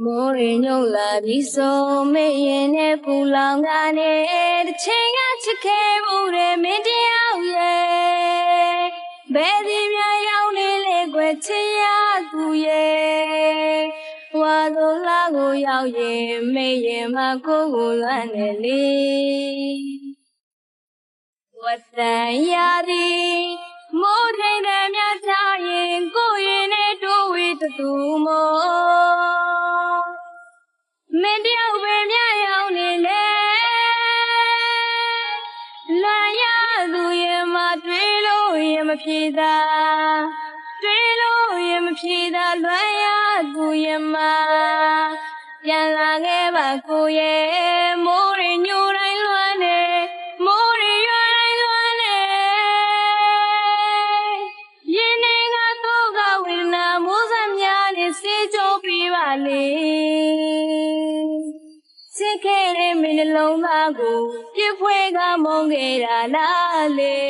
မိုးရင်ညုံလာပြီးဆိုမေ့ရင်နဲ့ပူလောင်ကနေတစ်ချိန်ကချစ်ခဲ့မှုတွေမင်းတယောက်ရဲ့ဘယ်ဒီမြရောက်နေလေကွယ်ချစ်ရသူရဲ့ဝါသောလာကိုရောက်ရင်မေ့ရင်မကိုကိုလွမ်းနေလေဝတ်တန်ရသည်မိုးထိန်တဲ့မြတ်ထားရင်ကိုရင်နဲ့တိုးဝေးတူမော မင်းတယောက်ပဲမြရောက်နေလေလွန်ရသူရဲ့မတွေ့လို့ရင်မဖြေသာတွေ့လို့ရင်မဖြေသာလွန်ရသူရဲ့မပြန်လာခဲ့ပါကိုရဲ့မိုးရညိုတိုင်းလွမ်းနေမိုးရရွာတိုင်းလွမ်းနေရင်နေကတော့ကဝေဒနာမိုးစံများနဲ့စေးကြပြီးပါလေ se quere me lo mago que fuega mongera la le